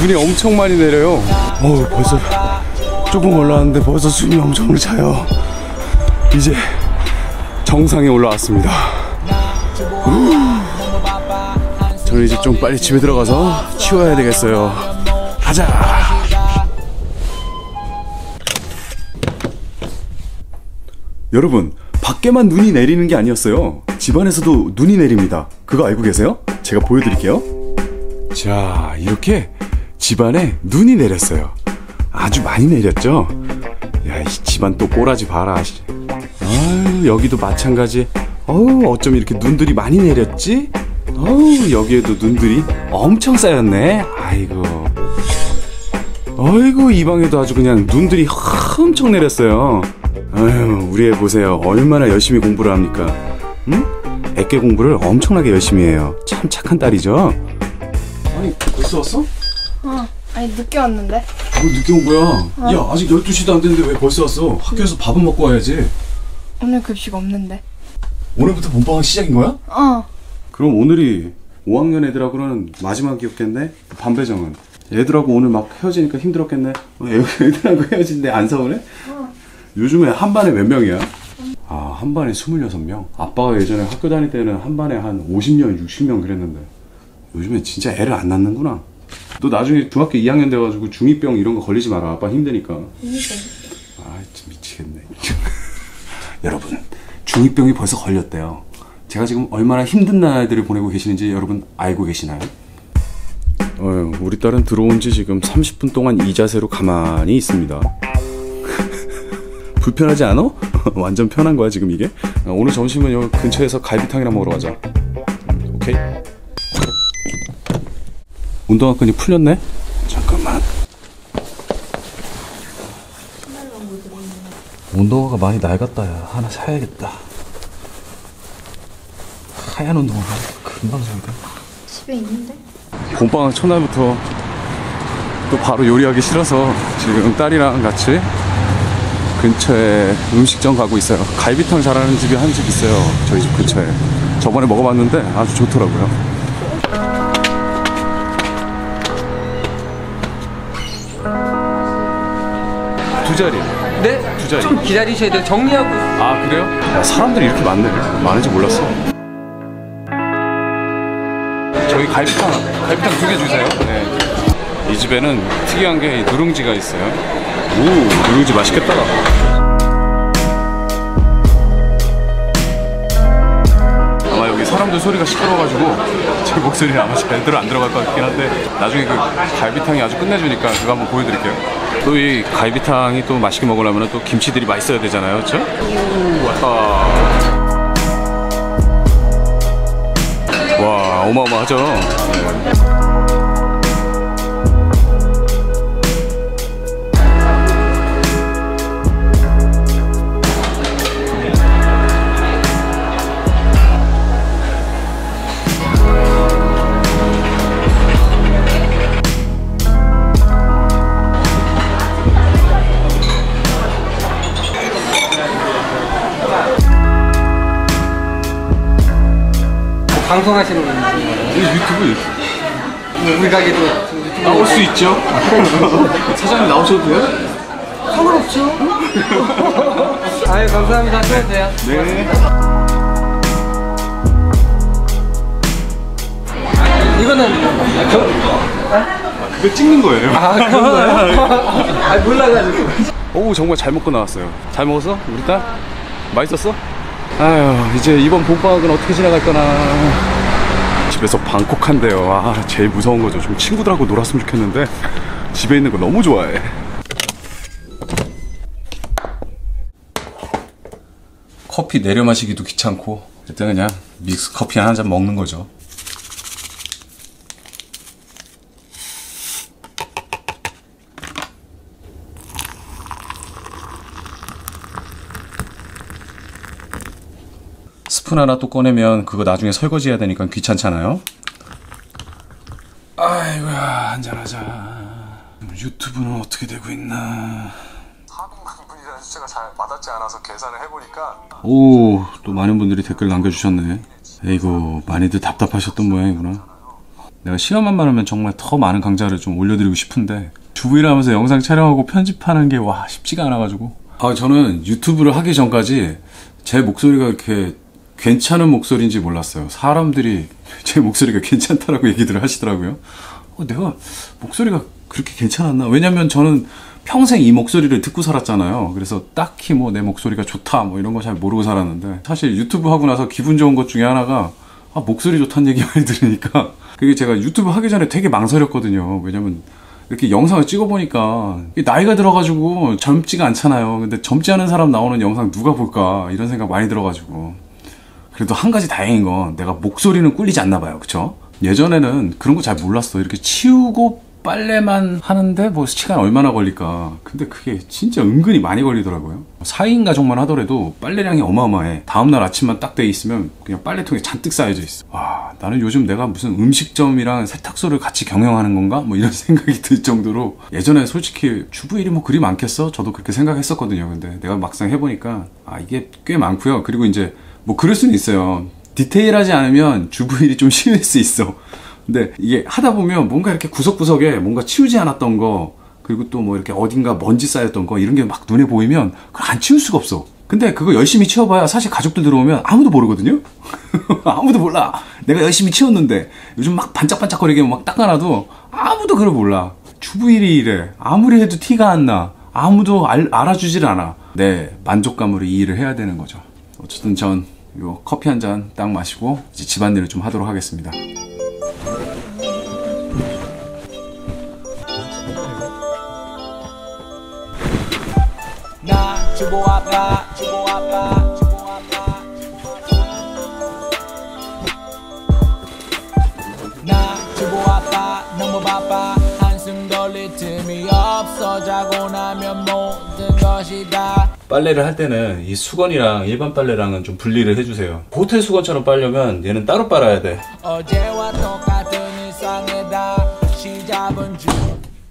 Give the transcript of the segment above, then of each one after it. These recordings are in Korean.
눈이 엄청 많이 내려요. 어 벌써 조금 올라왔는데 벌써 숨이 엄청 차요. 이제 정상에 올라왔습니다. 후. 저는 이제 좀 빨리 집에 들어가서 치워야 되겠어요. 가자. 여러분, 밖에만 눈이 내리는 게 아니었어요. 집안에서도 눈이 내립니다. 그거 알고 계세요? 제가 보여드릴게요. 자, 이렇게 집안에 눈이 내렸어요. 아주 많이 내렸죠? 야, 이 집안 또 꼬라지 봐라. 씨. 아유, 여기도 마찬가지. 어우, 어쩜 이렇게 눈들이 많이 내렸지? 어우, 여기에도 눈들이 엄청 쌓였네. 아이고. 어이구, 이 방에도 아주 그냥 눈들이 엄청 내렸어요. 아유, 우리 애 보세요. 얼마나 열심히 공부를 합니까? 응? 애깨 공부를 엄청나게 열심히 해요. 참 착한 딸이죠? 아니, 벌써 왔어? 어, 아니 늦게 왔는데. 뭐 늦게 온 거야? 야, 아직 12시도 안 됐는데 왜 벌써 왔어? 학교에서 밥은 먹고 와야지. 오늘 급식 없는데. 오늘부터 본방학 시작인 거야? 어, 그럼 오늘이 5학년 애들하고는 마지막이었겠네? 반배정은. 애들하고 오늘 막 헤어지니까 힘들었겠네? 어, 애- 애들하고 헤어진데 안 서운해? 요즘에 한 반에 몇 명이야? 아, 한 반에 26명? 아빠가 예전에 학교 다닐 때는 한 반에 한 50명, 60명 그랬는데 요즘에 진짜 애를 안 낳는구나. 너 나중에 중학교 2학년 돼가지고 중2병 이런 거 걸리지 마라. 아빠 힘드니까. 아, 진 미치겠네. 여러분, 중2병이 벌써 걸렸대요. 제가 지금 얼마나 힘든 나날들을 보내고 계시는지 여러분 알고 계시나요? 어, 우리 딸은 들어온 지 지금 30분 동안 이 자세로 가만히 있습니다. 불편하지 않아? 완전 편한 거야 지금 이게? 어, 오늘 점심은 여기 근처에서 갈비탕이나 먹으러 가자. 음, 오케이? 운동화 끈이 풀렸네? 잠깐만. 운동화가 많이 낡았다 야 하나 사야겠다. 하얀 운동화 금방 사야 집에 있는데. 봄방학 첫날부터 또 바로 요리하기 싫어서 지금 딸이랑 같이 근처에 음식점 가고 있어요. 갈비탕 잘하는 집이 한 집 있어요. 저희 집 근처에. 저번에 먹어봤는데 아주 좋더라고요. 두 자리. 네? 두 자리. 좀 기다리셔야 돼요. 정리하고. 아 그래요? 야, 사람들이 이렇게 많네. 많은지 몰랐어. 저희 갈비탕, 갈비탕 두 개 주세요. 네. 이 집에는 특이한 게 누룽지가 있어요. 오, 누룽지 맛있겠다. 아마 여기 사람들 소리가 시끄러워가지고 제 목소리는 아마 제대로 안 들어갈 것 같긴 한데 나중에 그 갈비탕이 아주 끝내주니까 그거 한번 보여드릴게요. 또 이 갈비탕이 또 맛있게 먹으려면 또 김치들이 맛있어야 되잖아요, 그렇죠? 오, 왔다. 와, 어마어마하죠. 방송하시는 분이에요. 이 유튜브 우리 가게도 유튜브 나올 수 있죠? 사장님 나오셔도 돼요? 상관없죠. 아유 감사합니다. 수고하세요. 네. 이거는 저, 그거 찍는 거예요. 아 그런 거요? 아 몰라가지고. 오 정말 잘 먹고 나왔어요. 잘 먹었어? 우리 딸? 맛있었어? 아유 이제 이번 봄방학은 어떻게 지나갈 거나. 집에서 방콕한대요. 아 제일 무서운 거죠. 좀 친구들하고 놀았으면 좋겠는데 집에 있는 거 너무 좋아해. 커피 내려 마시기도 귀찮고 일단 그냥 믹스 커피 한 잔 먹는 거죠. 스푼 하나 또 꺼내면 그거 나중에 설거지 해야 되니까 귀찮잖아요. 아이고야 한잔하자. 유튜브는 어떻게 되고 있나. 분이라는 숫자가 잘 와닿지 않아서 계산을 해보니까 오, 또 많은 분들이 댓글 남겨주셨네. 에이고, 많이들 답답하셨던 모양이구나. 내가 시간만 많으면 정말 더 많은 강좌를 좀 올려드리고 싶은데 주부일 하면서 영상 촬영하고 편집하는 게 와 쉽지가 않아가지고 아 저는 유튜브를 하기 전까지 제 목소리가 이렇게 괜찮은 목소리인지 몰랐어요. 사람들이 제 목소리가 괜찮다라고 얘기들을 하시더라고요. 어, 내가 목소리가 그렇게 괜찮았나? 왜냐면 저는 평생 이 목소리를 듣고 살았잖아요. 그래서 딱히 뭐 내 목소리가 좋다 뭐 이런 거 잘 모르고 살았는데 사실 유튜브 하고 나서 기분 좋은 것 중에 하나가 아, 목소리 좋다는 얘기 많이 들으니까 그게 제가 유튜브 하기 전에 되게 망설였거든요. 왜냐면 이렇게 영상을 찍어보니까 나이가 들어가지고 젊지가 않잖아요. 근데 젊지 않은 사람 나오는 영상 누가 볼까? 이런 생각 많이 들어가지고 그래도 한 가지 다행인 건 내가 목소리는 꿀리지 않나 봐요. 그쵸? 예전에는 그런 거 잘 몰랐어. 이렇게 치우고 빨래만 하는데 뭐 시간 얼마나 걸릴까. 근데 그게 진짜 은근히 많이 걸리더라고요. 4인 가족만 하더라도 빨래량이 어마어마해. 다음날 아침만 딱 돼 있으면 그냥 빨래통에 잔뜩 쌓여져 있어. 와, 나는 요즘 내가 무슨 음식점이랑 세탁소를 같이 경영하는 건가? 뭐 이런 생각이 들 정도로 예전에 솔직히 주부 일이 뭐 그리 많겠어? 저도 그렇게 생각했었거든요. 근데 내가 막상 해보니까 아, 이게 꽤 많고요. 그리고 이제 뭐 그럴 수는 있어요. 디테일하지 않으면 주부 일이 좀 쉬울 수 있어. 근데 이게 하다 보면 뭔가 이렇게 구석구석에 뭔가 치우지 않았던 거 그리고 또 뭐 이렇게 어딘가 먼지 쌓였던 거 이런 게 막 눈에 보이면 그걸 안 치울 수가 없어. 근데 그거 열심히 치워봐야 사실 가족들 들어오면 아무도 모르거든요? 아무도 몰라. 내가 열심히 치웠는데 요즘 막 반짝반짝거리게 막 닦아놔도 아무도 그걸 몰라. 주부 일이 이래. 아무리 해도 티가 안 나. 아무도 알, 알아주질 않아. 내 만족감으로 이 일을 해야 되는 거죠. 어쨌든 전 요 커피 한 잔 딱 마시고 이제 집안일을 좀 하도록 하겠습니다. 한숨 돌릴 틈이 없어. 자고 나면 모든 것이 다 빨래를 할 때는 이 수건이랑 일반 빨래랑은 좀 분리를 해주세요. 호텔 수건처럼 빨려면 얘는 따로 빨아야 돼.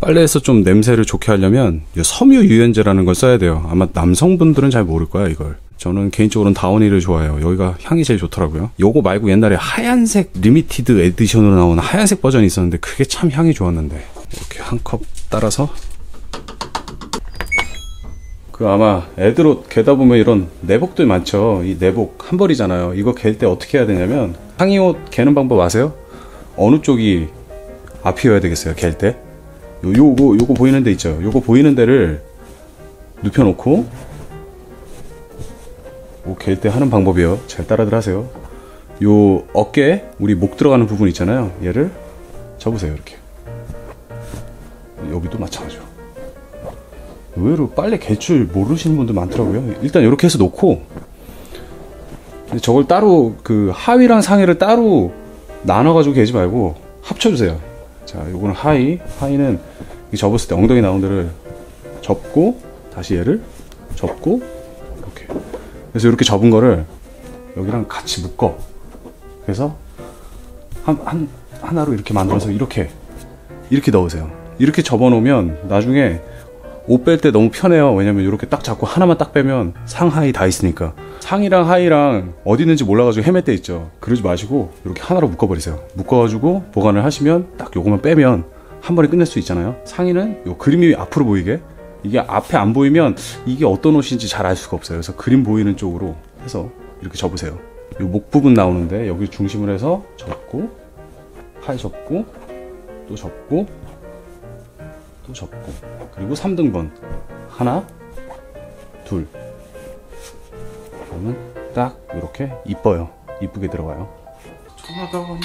빨래에서 좀 냄새를 좋게 하려면 이 섬유 유연제라는 걸 써야 돼요. 아마 남성분들은 잘 모를 거야 이걸. 저는 개인적으로는 다운이를 좋아해요. 여기가 향이 제일 좋더라고요. 요거 말고 옛날에 하얀색 리미티드 에디션으로 나온 하얀색 버전이 있었는데 그게 참 향이 좋았는데 이렇게 한 컵 따라서 그 아마 애들 옷 개다 보면 이런 내복들 많죠. 이 내복 한 벌이잖아요. 이거 갤 때 어떻게 해야 되냐면 상의 옷 개는 방법 아세요? 어느 쪽이 앞이어야 되겠어요. 갤 때. 요, 요거 요거 보이는 데 있죠. 요거 보이는 데를 눕혀 놓고 뭐갤 때 하는 방법이요. 잘 따라들 하세요. 요 어깨 우리 목 들어가는 부분 있잖아요. 얘를 접으세요. 이렇게. 여기도 마찬가지로. 의외로 빨래 개줄 모르시는 분들 많더라고요. 일단 이렇게 해서 놓고 저걸 따로 그 하위랑 상의를 따로 나눠가지고 개지 말고 합쳐주세요. 자, 요거는 하위, 하위는 이 접었을 때 엉덩이 나온 데를 접고 다시 얘를 접고 이렇게. 그래서 이렇게 접은 거를 여기랑 같이 묶어. 그래서 한, 한 하나로 이렇게 만들어서 이렇게 이렇게 넣으세요. 이렇게 접어 놓으면 나중에 옷 뺄 때 너무 편해요. 왜냐면 이렇게 딱 잡고 하나만 딱 빼면 상하이 다 있으니까. 상이랑 하이랑 어디 있는지 몰라가지고 헤맬 때 있죠. 그러지 마시고 이렇게 하나로 묶어버리세요. 묶어가지고 보관을 하시면 딱 요거만 빼면 한 번에 끝낼 수 있잖아요. 상의는 요 그림이 앞으로 보이게 이게 앞에 안 보이면 이게 어떤 옷인지 잘 알 수가 없어요. 그래서 그림 보이는 쪽으로 해서 이렇게 접으세요. 요 목 부분 나오는데 여기 중심을 해서 접고 하이 접고 또 접고 또 접고 그리고 3등분 하나 둘 그러면 딱 이렇게 이뻐요 이쁘게 들어가요 전화가 왔네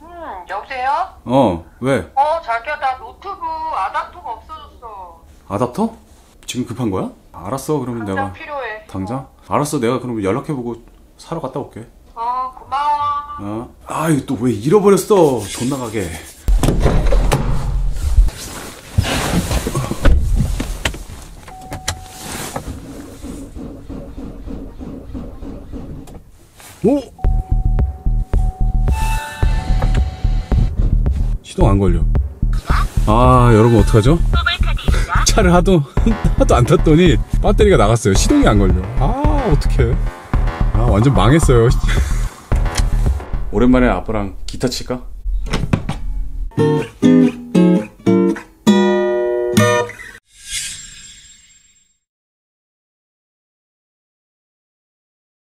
음, 여보세요? 어 왜? 어, 자기야, 나 노트북 아답터가 없어졌어. 아답터? 지금 급한 거야? 알았어 그러면 당장 내가 필요해. 당장? 알았어 내가 그러면 연락해보고 사러 갔다 올게 어, 고마워. 어? 아유 또 왜 잃어버렸어 돈 나가게 오! 시동 안 걸려. 아, 여러분 어떡하죠? 차를 하도 하도 안 탔더니 배터리가 나갔어요. 시동이 안 걸려. 아, 어떡해. 아, 완전 망했어요. 오랜만에 아빠랑 기타 칠까?